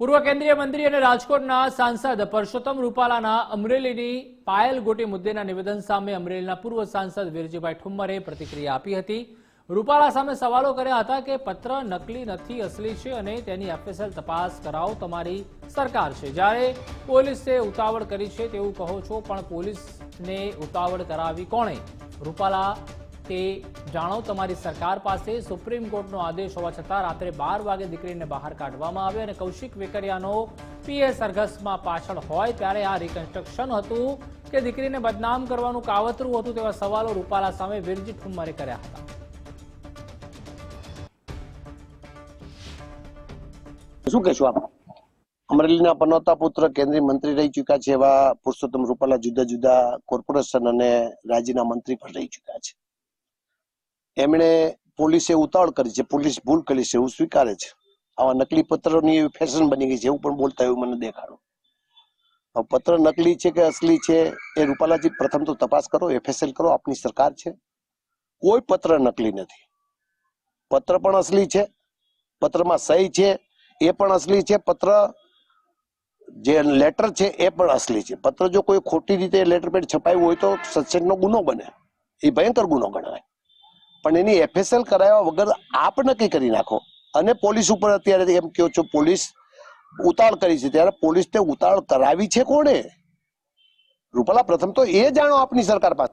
પૂર્વ કેન્દ્રીય મંત્રી અને રાજકોટના સાંસદ પરસોત્તમ રૂપાલાના અમરેલીની પાયલ ગોટી મુદ્દેના નિવેદન સામે અમરેલીના પૂર્વ સાંસદ વીરજીભાઈ ઠુમ્મરે પ્રતિક્રિયા આપી હતી. રૂપાલા સામે સવાલો કર્યા હતા કે પત્ર નકલી નથી, અસલી છે અને તેની એફએસએલ તપાસ કરાવો, તમારી સરકાર છે. જ્યારે પોલીસે ઉતાવળ કરી છે તેવું કહો છો, પણ પોલીસને ઉતાવળ કરાવી કોણે? રૂપાલા તે જાણો તમારી સરકાર પાસે સુપ્રીમ કોર્ટનો આદેશ હોવા છતાં રાત્રે બાર વાગે દીકરીને બહાર કાઢવામાં આવ્યો અને કૌશિક વેકરિયાનો પીએ સરઘસમાં પાછળ હોય ત્યારે આ રિકન્સ્ટ્રક્શન હતું કે દીકરીને બદનામ કરવાનું કાવતરું હતું તેવા સવાલો રૂપાલા સામે વિરજી ઠુમ્મરે કર્યા હતા. શું કહેશું આપ? અમરેલીના પનોતા પુત્ર કેન્દ્રીય મંત્રી રહી ચુક્યા છે એવા પુરુષોત્તમ રૂપાલા જુદા જુદા કોર્પોરેશન અને રાજ્યના મંત્રી પણ રહી ચુક્યા છે. એમણે પોલીસે ઉતાવળ કરી છે. પોલીસ ભૂલ કરી છે, એવું સ્વીકારે છે. આવા નકલી પત્રોની એવી ફેશન બની ગઈ છે, એવું પણ બોલતા એવું મને દેખાડો. પત્ર નકલી છે કે અસલી છે, એ રૂપાલાજી પ્રથમ તો તપાસ કરો, એફએસએલ કરો, આપની સરકાર છે. કોઈ પત્ર નકલી નથી. પત્ર પણ અસલી છે, પત્રમાં સહી છે, એ પણ અસલી છે, પત્ર જે લેટર છે, એ પણ અસલી છે. પત્ર જો કોઈ ખોટી રીતે લેટર પેડ છપાયું હોય તો સત્સંગનો ગુનો બને. એ ભયંકર ગુનો ગણાય. પણ એની એફએસએલ કરાવ્યા વગર આપ નક્કી કરી નાખો. અને પોલીસ ઉપર અત્યારે એમ કહો છો પોલીસ ઉતાળ કરી છે. ત્યારે પોલીસને ઉતાળ કરાવી છે કોણે? રૂપાલા, પ્રથમ તો એ જાણો આપની સરકાર પાસે.